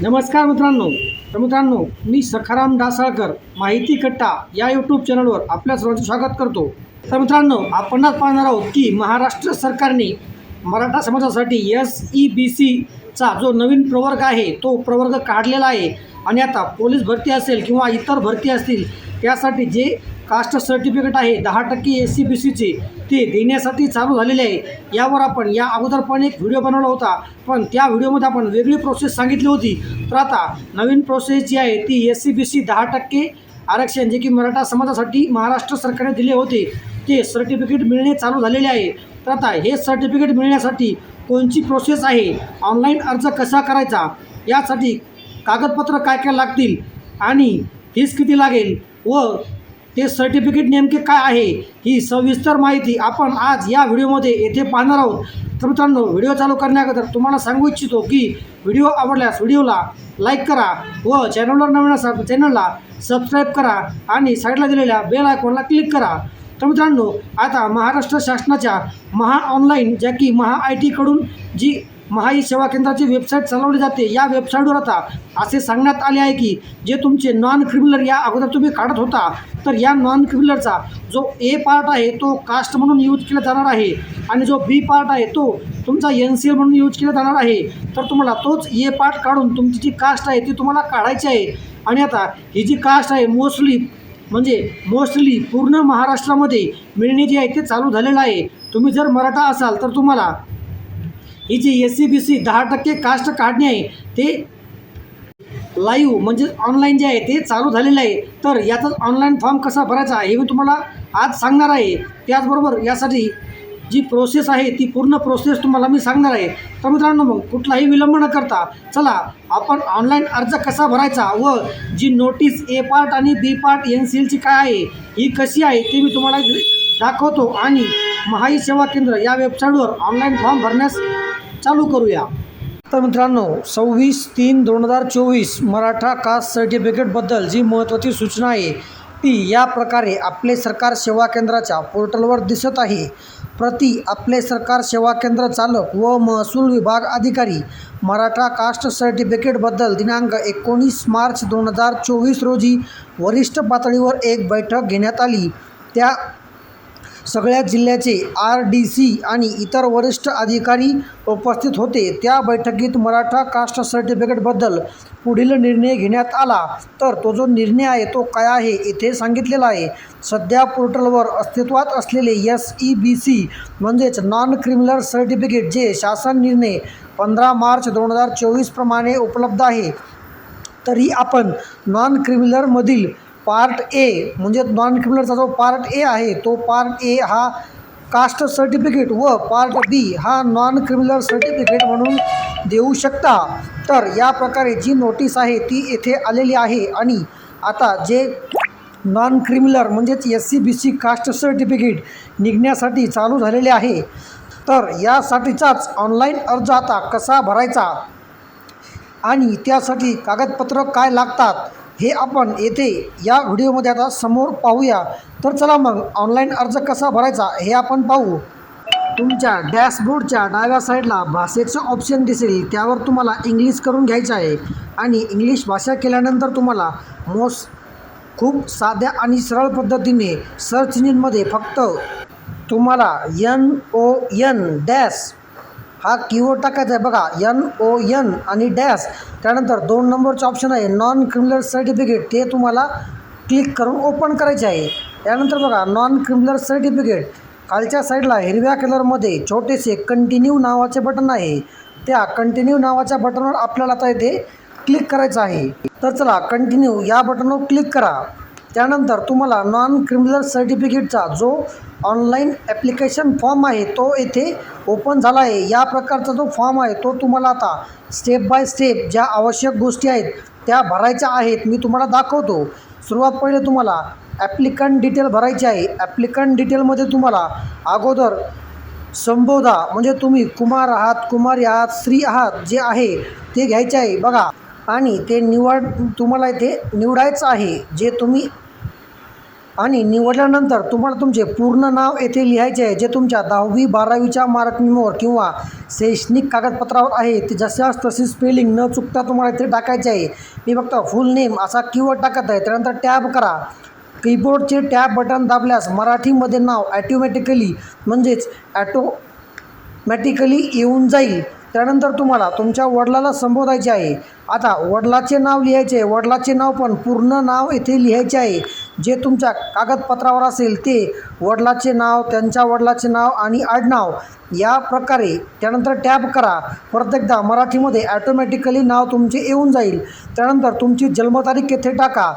नमस्कार मित्रांनो. तर मित्रांनो मी सखाराम डासाळकर माहिती कट्टा या यूट्यूब चॅनलवर आपल्या सर्वांचे स्वागत करतो. तर मित्रांनो आपण पाहणार आहोत की महाराष्ट्र सरकारने मराठा समाजासाठी एस ई बी सीचा जो नवीन प्रवर्ग आहे तो प्रवर्ग काढलेला आहे. आणि आता पोलीस भरती असेल किंवा इतर भरती असतील त्यासाठी जे कास्ट सर्टिफिकेट आहे. दहा टक्के एस सी बी सीचे ते देण्यासाठी चालू झालेले आहे. यावर आपण या अगोदर पण एक व्हिडिओ बनवला होता. पण त्या व्हिडिओमध्ये आपण वेगळी प्रोसेस सांगितली होती. तर आता नवीन प्रोसेस जी आहे ती एस सी बी सी दहा टक्के आरक्षण जे की मराठा समाजासाठी महाराष्ट्र सरकारने दिले होते ते सर्टिफिकेट मिळणे चालू झालेले आहे. तर आता हे सर्टिफिकेट मिळण्यासाठी कोणची प्रोसेस आहे? ऑनलाईन अर्ज कसा करायचा? यासाठी कागदपत्र काय काय लागतील? आणि फीस किती लागेल? व ते सर्टिफिकेट नेमके काय आहे ही सविस्तर माहिती आपण आज या व्हिडिओमध्ये येथे पाहणार आहोत. तर मित्रांनो व्हिडिओ चालू करण्याअगोदर तुम्हाला सांगू इच्छितो की व्हिडिओ आवडल्यास व्हिडिओला लाईक करा व चॅनलवर नवीन असाल चॅनलला सबस्क्राईब करा आणि साईडला दिलेल्या बेल आयकॉनला क्लिक करा. तर मित्रांनो आता महाराष्ट्र शासनाच्या महा ऑनलाईन ज्या की महा आय टीकडून जी महाई सेवा केंद्राची वेबसाईट चालवली जाते. या वेबसाईटवर आता असे सांगण्यात आले आहे की जे तुमचे नॉन क्रिमिनल या अगोदर तुम्ही काढत होता तर या नॉन क्रिमिनलचा जो ए पार्ट आहे तो कास्ट म्हणून यूज केला जाणार आहे. आणि जो बी पार्ट आहे तो तुमचा एन सी एल म्हणून यूज केला जाणार आहे. तर तुम्हाला तोच ए पार्ट काढून तुमची जी कास्ट आहे ती तुम्हाला काढायची आहे. आणि आता ही जी कास्ट आहे मोस्टली म्हणजे मोस्टली पूर्ण महाराष्ट्रामध्ये मिळणे जे आहे ते चालू झालेलं आहे. तुम्ही जर मराठा असाल तर तुम्हाला ही जी एस सी बी सी दहा टक्के कास्ट काढणे आहे ते लाईव्ह म्हणजे ऑनलाईन जे आहे ते चालू झालेलं आहे. तर याचा ऑनलाईन फॉर्म कसा भरायचा हे मी तुम्हाला आज सांगणार आहे. त्याचबरोबर यासाठी जी प्रोसेस आहे ती पूर्ण प्रोसेस तुम्हाला मी सांगणार आहे. तर मित्रांनो मग कुठलाही विलंब न करता चला आपण ऑनलाईन अर्ज कसा भरायचा व जी नोटीस ए पार्ट आणि बी पार्ट एन सी एलची काय आहे ही कशी आहे ते मी तुम्हाला दाखवतो. आणि महाई सेवा केंद्र या वेबसाईटवर ऑनलाईन फॉर्म भरण्यास चालू करूया. तर मित्रांनो सव्वीस तीन दोन हजार चोवीस मराठा कास्ट सर्टिफिकेटबद्दल जी महत्त्वाची सूचना आहे ती या प्रकारे आपले सरकार सेवा केंद्राच्या पोर्टलवर दिसत आहे. प्रति आपले सरकार सेवा केंद्र चालक व महसूल विभाग अधिकारी मराठा कास्ट सर्टिफिकेटबद्दल दिनांक एकोणीस मार्च दोन हजार चोवीस रोजी वरिष्ठ पातळीवर एक बैठक घेण्यात आली. त्या सगळ्या जिल्ह्याचे आर डी सी आणि इतर वरिष्ठ अधिकारी उपस्थित होते. त्या बैठकीत मराठा कास्ट सर्टिफिकेटबद्दल पुढील निर्णय घेण्यात आला. तर तो जो निर्णय आहे तो काय आहे इथे सांगितलेला आहे. सध्या पोर्टलवर अस्तित्वात असलेले एस ई बी सी म्हणजेच नॉन क्रिमिनल सर्टिफिकेट जे शासन निर्णय पंधरा मार्च दोन हजार चोवीसप्रमाणे उपलब्ध आहे. तरी आपण नॉन क्रिमिनलमधील पार्ट ए म्हणजे नॉन क्रिमिनलचा जो पार्ट ए आहे तो पार्ट ए हा कास्ट सर्टिफिकेट व पार्ट बी हा नॉन क्रिमिनल सर्टिफिकेट म्हणून देऊ शकता. तर या प्रकारे जी नोटीस आहे ती येथे आलेली आहे आणि आता जे नॉन क्रिमिनल म्हणजेच S C B C caste certificate निघण्यासाठी चालू झालेले आहे तर यासाठीचाच ऑनलाईन अर्ज आता कसा भरायचा? आणि त्यासाठी कागदपत्र काय लागतात? हे आपण येथे या व्हिडिओमध्ये आता समोर पाहूया. तर चला मग ऑनलाईन अर्ज कसा भरायचा हे आपण पाहू. तुमच्या डॅशबोर्डच्या डाव्या साईडला भाषेचं ऑप्शन दिसेल त्यावर तुम्हाला इंग्लिश करून घ्यायचं आहे. आणि इंग्लिश भाषा केल्यानंतर तुम्हाला मोस खूप साध्या आणि सरळ पद्धतीने सर्च इंजिनमध्ये फक्त तुम्हाला यन ओ यन डॅश हा कीवर्ड टाकायचा आहे. बघा यन ओ यन आणि डॅश त्यानंतर दोन नंबरचं ऑप्शन आहे. नॉन क्रिमिनल सर्टिफिकेट ते तुम्हाला क्लिक करून ओपन करायचे आहे. त्यानंतर बघा नॉन क्रिमिनल सर्टिफिकेट खालच्या साईडला हिरव्या कलरमध्ये छोटेसे कंटिन्यू नावाचे बटन आहे. त्या कंटिन्यू नावाच्या बटनवर आपल्याला आता इथे क्लिक करायचं आहे. तर चला कंटिन्यू या बटनवर क्लिक करा. त्यानंतर तुम्हाला नॉन क्रिमिनल सर्टिफिकेटचा जो ऑनलाईन ॲप्लिकेशन फॉर्म आहे तो येथे ओपन झाला आहे. या प्रकारचा जो फॉर्म आहे तो तुम्हाला आता स्टेप बाय स्टेप ज्या आवश्यक गोष्टी आहेत त्या भरायच्या आहेत. मी तुम्हाला दाखवतो. सुरुवात पहिले तुम्हाला ॲप्लिकंट डिटेल भरायची आहे. ॲप्लिकंट डिटेलमध्ये तुम्हाला अगोदर संबोधा म्हणजे तुम्ही कुमार आहात कुमारी आहात स्त्री आहात जे आहे ते घ्यायचे आहे. बघा. आणि ते निवड तुम्हाला इथे निवडायचं आहे. जे तुम्ही आणि निवडल्यानंतर तुम्हाला तुमचे पूर्ण नाव येथे लिहायचे आहे जे तुमच्या दहावी बारावीच्या मार्कवर किंवा शैक्षणिक कागदपत्रावर आहे ते जशास तशी स्पेलिंग न चुकता तुम्हाला इथे टाकायचे आहे. मी फक्त फुल नेम असा कीवर्ड टाकत आहे त्यानंतर टॅब करा. कीबोर्डचे टॅब बटन दाबल्यास मराठीमध्ये नाव ॲटोमॅटिकली म्हणजेच ॲटोमॅटिकली येऊन जाईल. त्यानंतर तुम्हाला तुमच्या वडिलाला संबोधायचे आहे. आता वडिलाचे नाव लिहायचे आहे. वडिलाचे नाव पण पूर्ण नाव येथे लिहायचे आहे. जे तुमच्या कागदपत्रावर असेल ते वडिलाचे नाव त्यांच्या वडिलाचे नाव आणि आडनाव या प्रकारे त्यानंतर टॅप करा. परत एकदा मराठीमध्ये ॲटोमॅटिकली नाव तुमचे येऊन जाईल. त्यानंतर तुमची जन्मतारीख येथे टाका.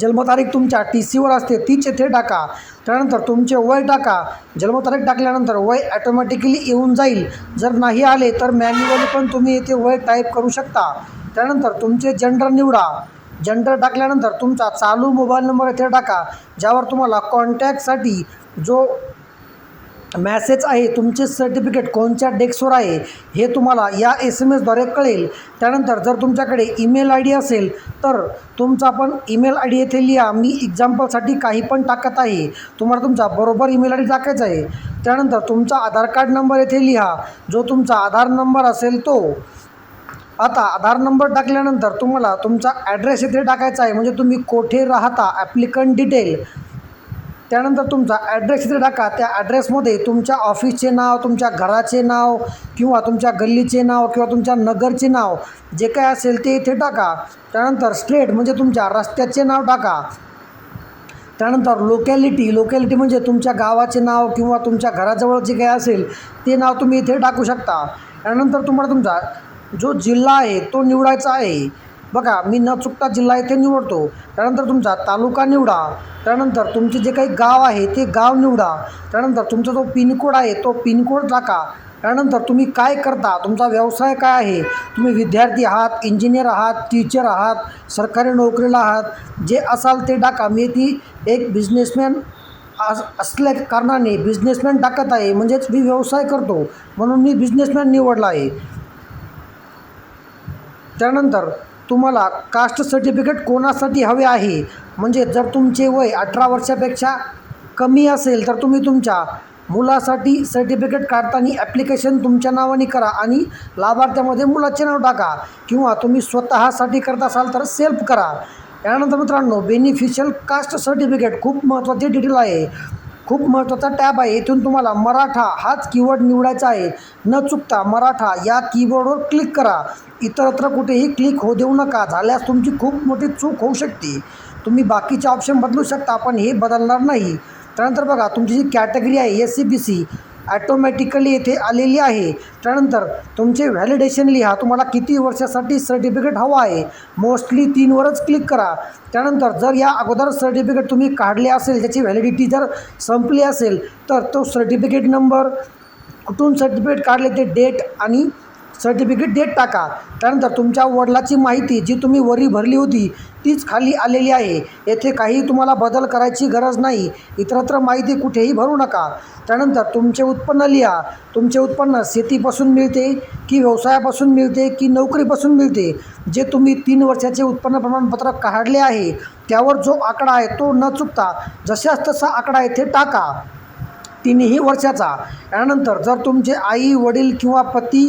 जन्मतारीख तुमच्या टी सीवर असते तीच येथे टाका. त्यानंतर तुमचे वय टाका. जन्मतारीख टाकल्यानंतर वय ॲटोमॅटिकली येऊन जाईल. जर नाही आले तर मॅन्युअली पण तुम्ही येथे वय टाईप करू शकता. त्यानंतर तुमचे जेंडर निवडा. जेंडर टाकल्यानंतर तुमचा चालू मोबाईल नंबर येथे टाका. ज्यावर तुम्हाला कॉन्टॅक्टसाठी जो मॅसेज आहे तुमचे सर्टिफिकेट कोणत्या डेस्कवर आहे हे तुम्हाला या एस एम एसद्वारे कळेल. त्यानंतर जर तुमच्याकडे ईमेल आय डी असेल तर तुमचा पण ईमेल आय डी येथे लिहा. मी एक्झाम्पलसाठी काही पण टाकत आहे. तुम्हाला तुमचा बरोबर ईमेल आय डी टाकायचा आहे. त्यानंतर तुमचा आधार कार्ड नंबर येथे लिहा. जो तुमचा आधार नंबर असेल तो. आता आधार नंबर टाकल्यानंतर तुम्हाला तुमचा ॲड्रेस इथे टाकायचा आहे. म्हणजे तुम्ही कोठे राहता ॲप्लिकंट डिटेल त्यानंतर तुमचा ॲड्रेस इथे टाका. त्या ॲड्रेसमध्ये तुमच्या ऑफिसचे नाव तुमच्या घराचे नाव किंवा तुमच्या गल्लीचे नाव किंवा तुमच्या नगरचे नाव जे काय असेल ते इथे टाका. त्यानंतर स्ट्रेट म्हणजे तुमच्या रस्त्याचे नाव टाका. त्यानंतर लोकॅलिटी लोकॅलिटी म्हणजे तुमच्या गावाचे नाव किंवा तुमच्या घराजवळ जे काही असेल ते नाव तुम्ही इथे टाकू शकता. त्यानंतर तुम्हाला तुमचा जो जिल्हा आहे तो निवडायचा आहे. बघा मी न चुकता जिल्हा इथे निवडतो. त्यानंतर तुमचा तालुका निवडा. त्यानंतर तुमचे जे काही गाव आहे ते गाव निवडा. त्यानंतर तुमचा जो पिनकोड आहे तो पिनकोड टाका त्यानंतर तुम्ही काय करता? तुमचा व्यवसाय काय आहे? तुम्ही विद्यार्थी आहात इंजिनियर आहात टीचर आहात सरकारी नोकरीला आहात जे असाल ते टाका मी ती एक बिझनेसमॅन अस असल्या कारणाने बिझनेसमॅन टाकत आहे. म्हणजेच मी व्यवसाय करतो. म्हणून मी बिझनेसमॅन निवडला आहे. त्यानंतर तुम्हाला कास्ट सर्टिफिकेट कोणासाठी हवे आहे? म्हणजे जर तुमचे वय अठरा वर्षापेक्षा कमी असेल तर तुम्ही तुमच्या मुलासाठी सर्टिफिकेट काढताना ॲप्लिकेशन तुमच्या नावाने करा आणि लाभार्थ्यामध्ये मुलाचे नाव टाका. किंवा तुम्ही स्वतःसाठी करत असाल तर सेल्फ करा. यानंतर मित्रांनो बेनिफिशियल कास्ट सर्टिफिकेट खूप महत्त्वाचे डिटेल आहे. खूप महत्त्वाचा टॅब आहे. इथून तुम्हाला मराठा हाच कीवर्ड निवडायचा आहे. न चुकता मराठा या कीबोर्डवर क्लिक करा. इतरत्र कुठेही क्लिक होऊ देऊ नका. झाल्यास तुमची खूप मोठी चूक होऊ शकते. तुम्ही बाकीचे ऑप्शन बदलू शकता पण हे बदलणार नाही. त्यानंतर बघा तुमची जी कॅटेगरी आहे S C B C automatically येथे आलेली आहे. त्यानंतर तुमचे व्हॅलिडेशन लिहा. तुम्हाला किती वर्षासाठी सर्टिफिकेट हवं आहे? मोस्टली तीनवरच क्लिक करा. त्यानंतर जर या अगोदर सर्टिफिकेट तुम्ही काढले असेल त्याची व्हॅलिडिटी जर संपली असेल तर तो सर्टिफिकेट नंबर कुठून सर्टिफिकेट काढले ते डेट आणि सर्टिफिकेट देत टाका. त्यानंतर तुमच्या वडिलाची माहिती जी तुम्ही वरी भरली होती तीच खाली आलेली आहे. येथे काही तुम्हाला बदल करायची गरज नाही. इतरत्र माहिती कुठेही भरू नका. त्यानंतर तुमचे उत्पन्न लिहा. तुमचे उत्पन्न शेतीपासून मिळते की व्यवसायापासून मिळते की नोकरीपासून मिळते? जे तुम्ही तीन वर्षाचे उत्पन्न प्रमाणपत्र काढले आहे त्यावर जो आकडा आहे तो न चुकता जशाच तसा आकडा येथे टाका. तिन्ही वर्षाचा. यानंतर जर तुमचे आई वडील किंवा पती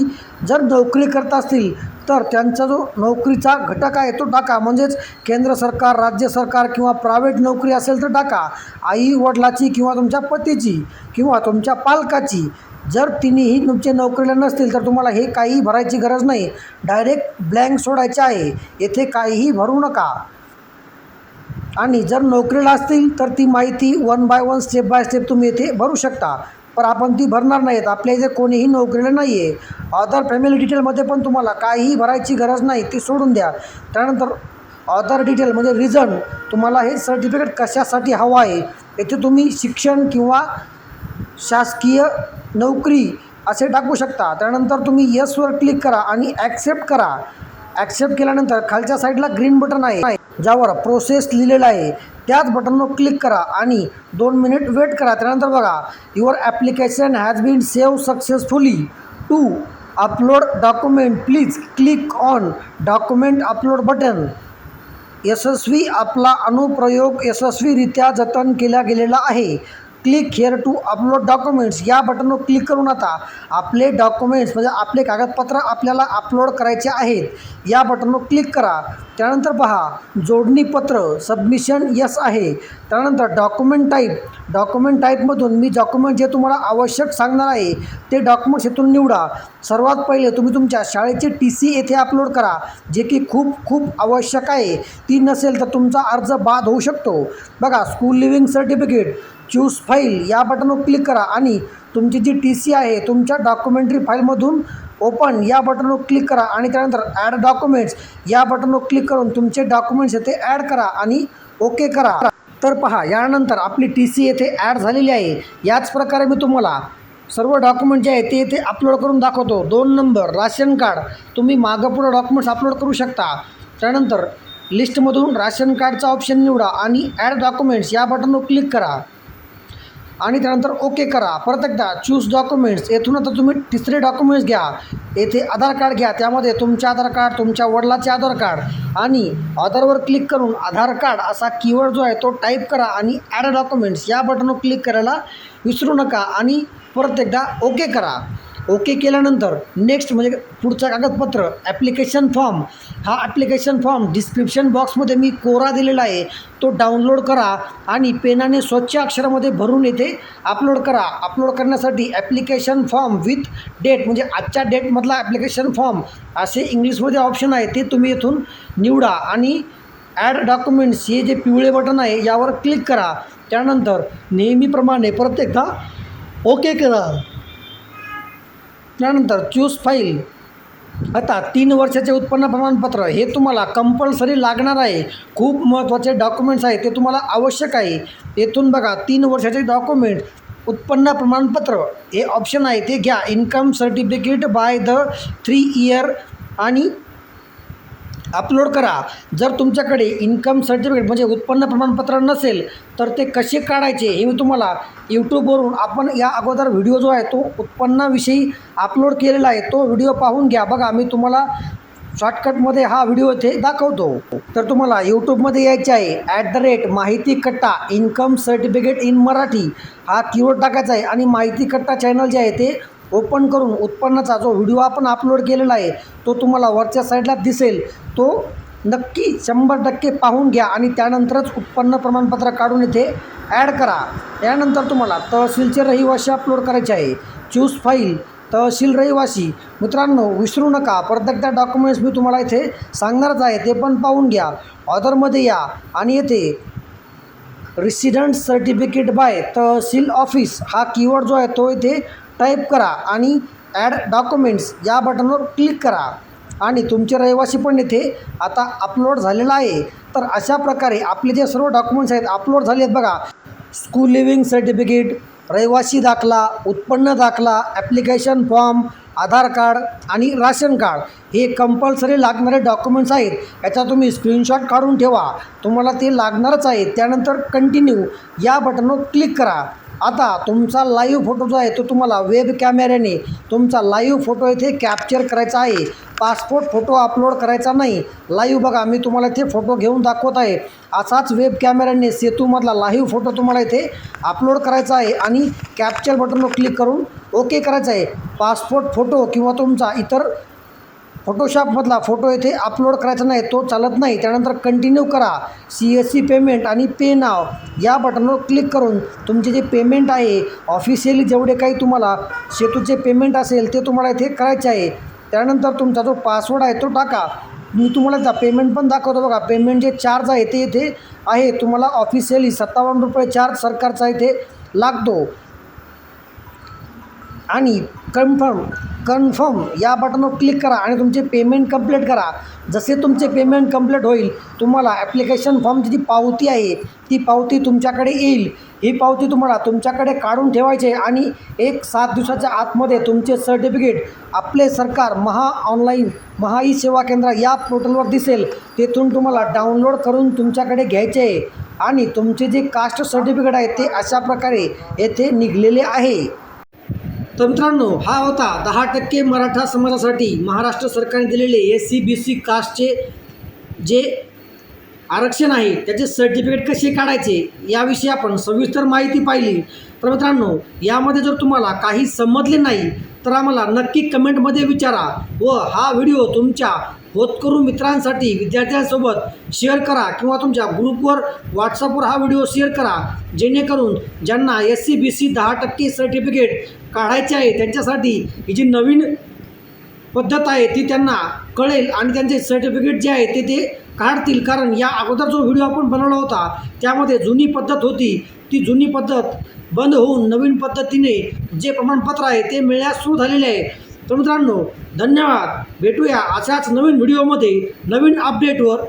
जर नोकरी करत असतील तर त्यांचा जो नोकरीचा घटक आहे तो टाका म्हणजेच केंद्र सरकार राज्य सरकार किंवा प्रायव्हेट नोकरी असेल तर टाका आई वडिलाची किंवा तुमच्या पतीची किंवा तुमच्या पालकाची. जर तिन्ही तुमचे नोकरीला नसतील तर तुम्हाला हे काही भरायची गरज नाही. डायरेक्ट ब्लँक सोडायचे आहे. येथे काहीही भरू नका. आणि जर नोकरीला असतील तर ती माहिती one by one step by step तुम्ही येथे भरू शकता. पण आपण ती भरणार नाहीत. आपल्या इथे कोणीही नोकरीला नाही आहे अदर फॅमिली डिटेलमध्ये पण तुम्हाला काहीही भरायची गरज नाही ती सोडून द्या. त्यानंतर अदर डिटेल म्हणजे रिझन तुम्हाला हे सर्टिफिकेट कशासाठी हवं आहे? येथे तुम्ही शिक्षण किंवा शासकीय नोकरी असे टाकू शकता. त्यानंतर तुम्ही येसवर क्लिक करा आणि ॲक्सेप्ट करा. ॲक्सेप्ट केल्यानंतर खालच्या साईडला ग्रीन बटन आहे. ज्यावर प्रोसेस लिहिलेलं आहे त्याच बटनवर क्लिक करा आणि दोन मिनिट वेट करा. त्यानंतर बघा your application has been save successfully to upload document please click on document upload button यशस्वी आपला अनुप्रयोग यशस्वीरित्या जतन केला गेलेला आहे. Click here to upload documents या बटनवर क्लिक करून आता आपले डॉक्युमेंट्स म्हणजे आपले कागदपत्र आपल्याला अपलोड करायचे आहेत या बटनवर क्लिक करा. त्यानंतर पहा जोडणीपत्र सबमिशन यस आहे. त्यानंतर डॉक्युमेंट टाईप डॉक्युमेंट टाईपमधून मी डॉक्युमेंट जे तुम्हाला आवश्यक सांगणार आहे ते डॉक्युमेंट्स इथून निवडा. सर्वात पहिले तुम्ही तुमच्या शाळेचे टी सी येथे अपलोड करा जे की खूप खूप आवश्यक आहे. ती नसेल तर तुमचा अर्ज बाद होऊ शकतो. बघा school leaving certificate choose file या बटनवर क्लिक करा आणि तुमची जी टी सी आहे तुमच्या डॉक्युमेंटरी फाईलमधून ओपन या बटनवर क्लिक करा आणि त्यानंतर ॲड डॉक्युमेंट्स या बटनवर क्लिक करून तुमचे डॉक्युमेंट्स येथे ॲड करा आणि ओके करा. तर पहा यानंतर आपली टी सी येथे ॲड झालेली आहे. याच प्रकारे मी तुम्हाला सर्व डॉक्युमेंट जे आहे ते येथे अपलोड करून दाखवतो. दोन नंबर राशन कार्ड तुम्ही मागंपुढं डॉक्युमेंट्स अपलोड करू शकता. त्यानंतर लिस्टमधून राशन कार्डचा ऑप्शन निवडा आणि ॲड डॉक्युमेंट्स या बटनवर क्लिक करा. आणि त्यानंतर ओके करा. परत एकदा चूज डॉक्युमेंट्स येथून आता तुम्ही तिसरे डॉक्युमेंट्स घ्या. येथे आधार कार्ड घ्या. त्यामध्ये तुमचे आधार कार्ड तुमच्या वडिलाचे आधार कार्ड आणि आधारवर क्लिक करून आधार कार्ड असा कीवर्ड जो आहे तो टाईप करा आणि ॲड डॉक्युमेंट्स या बटनवर क्लिक करायला विसरू नका आणि परत एकदा ओके करा. ओके केल्यानंतर नेक्स्ट म्हणजे पुढचं कागदपत्र ॲप्लिकेशन फॉर्म हा ॲप्लिकेशन फॉर्म डिस्क्रिप्शन बॉक्समध्ये मी कोरा दिलेला आहे. तो डाउनलोड करा आणि पेनाने स्वच्छ अक्षरामध्ये भरून येथे अपलोड करा. अपलोड करण्यासाठी ॲप्लिकेशन फॉर्म विथ डेट म्हणजे आजच्या डेटमधला ॲप्लिकेशन फॉर्म असे इंग्लिशमध्ये ऑप्शन आहे. ते तुम्ही इथून निवडा आणि ॲड डॉक्युमेंट्स हे जे पिवळे बटन आहे यावर क्लिक करा. त्यानंतर नेहमीप्रमाणे परत एकदा ओके करा. त्यानंतर चूज फाईल. आता तीन वर्षाचे उत्पन्न प्रमाणपत्र हे तुम्हाला कंपल्सरी लागणार आहे. खूप महत्त्वाचे डॉक्युमेंट्स आहेत ते तुम्हाला आवश्यक आहे. येथून बघा तीन वर्षाचे डॉक्युमेंट उत्पन्न प्रमाणपत्र हे ऑप्शन आहे ते घ्या. Income certificate by the three year आणि अपलोड करा. जर तुमच्याकडे इन्कम सर्टिफिकेट म्हणजे उत्पन्न प्रमाणपत्र नसेल तर ते कसे काढायचे हे मी तुम्हाला यूट्यूबवरून आपण या अगोदर व्हिडिओ जो आहे तो उत्पन्नाविषयी अपलोड केलेला आहे तो व्हिडिओ पाहून घ्या. बघा मी तुम्हाला शॉर्टकटमध्ये हा व्हिडिओ इथे दाखवतो. तर तुम्हाला यूट्यूबमध्ये यायचे आहे ॲट द रेट माहिती कट्टा इन्कम सर्टिफिकेट इन मराठी हा कीवर्ड टाकायचा आहे. आणि माहिती कट्टा चॅनल जे आहे ते ओपन करून उत्पन्नाचा जो व्हिडिओ आपण अपलोड केलेला आहे तो तुम्हाला वरच्या साईडला दिसेल. तो नक्की शंभर टक्के पाहून घ्या आणि त्यानंतरच उत्पन्न प्रमाणपत्र काढून इथे ॲड करा. यानंतर तुम्हाला तहसीलचे रहिवासी अपलोड करायचे आहे. चूज फाईल तहसील रहिवासी. मित्रांनो विसरू नका. परत एकदा डॉक्युमेंट्स मी तुम्हाला इथे सांगणारच आहे. ते पण पाहून घ्या. ऑदरमध्ये या. आणि येथे resident certificate by tehsil office हा कीवर्ड जो आहे तो इथे टाईप करा आणि ॲड डॉक्युमेंट्स या बटनवर क्लिक करा. आणि तुमचे रहिवासी पण इथे आता अपलोड झालेला आहे. तर अशा प्रकारे आपले जे सर्व डॉक्युमेंट्स आहेत अपलोड झाले आहेत बघा. स्कूल लिव्हिंग सर्टिफिकेट रहिवासी दाखला उत्पन्न दाखला ॲप्लिकेशन फॉर्म आधार कार्ड आणि राशन कार्ड हे कंपल्सरी लागणारे डॉक्युमेंट्स आहेत. याचा तुम्ही स्क्रीनशॉट काढून ठेवा. तुम्हाला ते लागणारच आहे त्यानंतर कंटिन्यू या बटनवर क्लिक करा. आता तुमचा लाईव्ह फोटो जो आहे तो तुम्हाला वेब कॅमेऱ्याने तुमचा लाईव्ह फोटो इथे कॅप्चर करायचा आहे. पासपोर्ट फोटो अपलोड करायचा नाही. लाईव्ह बघा मी तुम्हाला इथे फोटो घेऊन दाखवत आहे. असाच वेब कॅमेऱ्याने सेतूमधला लाईव्ह फोटो तुम्हाला इथे अपलोड करायचा आहे आणि कॅप्चर बटनवर क्लिक करून ओके करायचं आहे. पासपोर्ट फोटो किंवा तुमचा इतर फोटोशॉपमधला फोटो येथे अपलोड करायचा नाही तो चालत नाही. त्यानंतर कंटिन्यू करा. सी एस सी पेमेंट आणि पे नाव या बटनवर क्लिक करून तुमचे जे पेमेंट आहे ऑफिशियली जेवढे काही तुम्हाला सेतूचे पेमेंट असेल ते तुम्हाला इथे करायचे आहे. त्यानंतर तुमचा जो पासवर्ड आहे तो टाका. मी तुम्हाला त्या पेमेंट पण दाखवतो बघा. पेमेंट जे चार्ज आहे ते इथे आहे. तुम्हाला ऑफिशियली सत्तावन्न रुपये चार्ज सरकारचा इथे लागतो. आणि कन्फर्म कन्फर्म या बटनवर क्लिक करा आणि तुमचे पेमेंट कंप्लीट करा. जसे तुमचे पेमेंट कंप्लीट होईल तुम्हाला ॲप्लिकेशन फॉर्मची जी पावती आहे ती पावती तुमच्याकडे येईल. ही पावती तुम्हाला तुमच्याकडे काढून ठेवायची आहे आणि एक सात दिवसाच्या आतमध्ये तुमचे सर्टिफिकेट आपले सरकार महा ऑनलाईन महा ई सेवा केंद्र या पोर्टलवर दिसेल. तेथून तुम्हाला डाउनलोड करून तुमच्याकडे घ्यायचे आहे. आणि तुमचे जे कास्ट सर्टिफिकेट आहे ते अशा प्रकारे येथे निघलेले आहे. तर मित्रांनो हा होता दहा टक्के मराठा समाजासाठी महाराष्ट्र सरकारने दिलेले एस सी बी सी कास्टचे जे आरक्षण आहे त्याचे सर्टिफिकेट कसे काढायचे याविषयी आपण सविस्तर माहिती पाहिली. तर मित्रांनो यामध्ये जर तुम्हाला काही समजले नाही तर आम्हाला नक्की कमेंटमध्ये विचारा व हा व्हिडिओ तुमच्या होतकरू मित्रांसाठी विद्यार्थ्यांसोबत शेअर करा किंवा तुमच्या ग्रुपवर व्हॉट्सअपवर हा व्हिडिओ शेअर करा. जेणेकरून ज्यांना एस सी बी सी दहा टक्के सर्टिफिकेट काढायचे आहे त्यांच्यासाठी ही जी नवीन पद्धत आहे ती त्यांना कळेल आणि त्यांचे सर्टिफिकेट जे आहे ते ते काढतील. कारण या अगोदर जो व्हिडिओ आपण बनवला होता त्यामध्ये जुनी पद्धत होती. ती जुनी पद्धत बंद होऊन नवीन पद्धतीने जे प्रमाणपत्र आहे ते मिळण्यास सुरू झालेले आहे. तर मित्रांनो धन्यवाद. भेटूया अशाच नवीन व्हिडिओमध्ये नवीन अपडेटवर